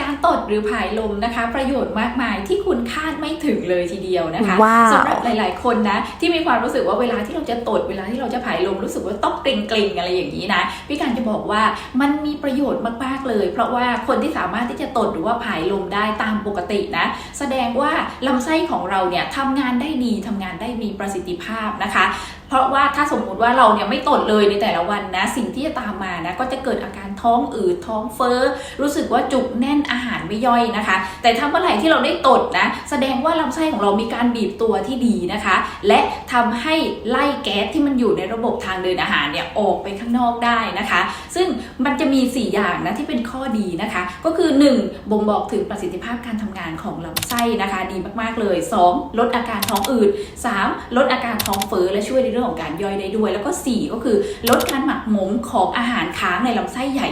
การตดหรือผายลมนะคะ ประโยชน์มากมายที่คุณคาดไม่ถึงเลยทีเดียวนะคะว้าวสำหรับหลาย ๆ คนนะที่มีความรู้สึกว่าเวลาที่เราจะตดเวลาที่เราจะผายลมรู้สึกว่าต้องเกร็งๆอะไรอย่างนี้นะพี่การจะบอกว่ามันมีประโยชน์มากๆเลย เพราะว่าคนที่สามารถที่จะตดหรือว่าผายลมได้ตามปกตินะแสดงว่าลำไส้ของเราเนี่ยทำงานได้ดีทำงานได้มีประสิทธิภาพนะคะ เพราะว่าถ้าสมมุติว่าเราเนี่ยไม่ตดเลยในแต่ละวันนะ สิ่งที่จะตามมานะก็จะเกิดอาการท้องอืดท้องเฟ้อรู้สึกว่าจุกแน่นอาหารไม่ย่อยนะคะ แต่ถ้าเมื่อไหร่ที่เราได้ตดนะ แสดงว่าลำไส้ของเรามีการบีบตัวที่ดีนะคะ และทำให้ไล่แก๊สที่มันอยู่ในระบบทางเดินอาหารเนี่ยออกไปข้างนอกได้นะคะ ซึ่งมันจะมี 4 อย่างนะที่เป็นข้อดีนะคะ ก็คือ 1. บ่งบอกถึงประสิทธิภาพการทำงานของลำไส้นะคะ ดีมากๆเลย 2. ลดอาการท้องอืด 3. ลดอาการท้องเฟ้อและช่วยในเรื่รื่องของการย่อยได้ด้วย แล้วก็ 4 ก็คือลดการหมักหมมของอาหารค้างในลำไส้ใหญ่